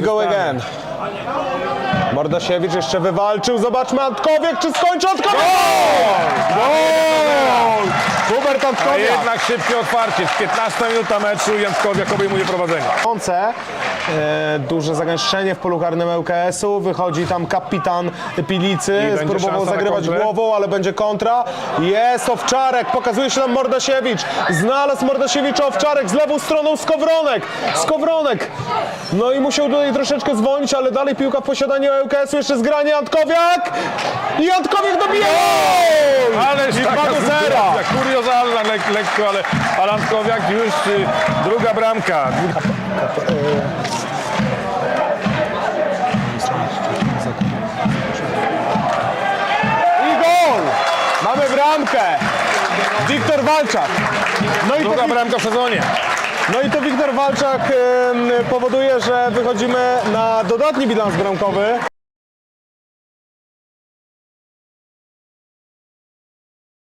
Go again. Mordasiewicz jeszcze wywalczył. Zobaczmy Antkowiek, czy skończy! Gol! A jednak szybkie otwarcie. 15 minuta meczu Jankowiak obejmuje prowadzenie. Konce, e, duże zagęszczenie w polu karnym ŁKS-u, wychodzi tam kapitan Pilicy, będzie spróbował szansa na zagrywać kontrę? głową, ale będzie kontra. Jest Owczarek, pokazuje się nam Mordasiewicz, znalazł Mordasiewicz Owczarek z lewą stroną Skowronek, Skowronek. No i musiał tutaj troszeczkę zwolnić, ale dalej piłka w posiadaniu ŁKS-u, jeszcze zgranie Antkowiak i Antkowiak dobija! gol! Lek, lekko, ale Alantkowiak już y, druga bramka. I gol! Mamy bramkę! Wiktor Walczak. No i to, Druga Wik- bramka w sezonie. no i to Wiktor Walczak powoduje, że wychodzimy na dodatni bilans bramkowy.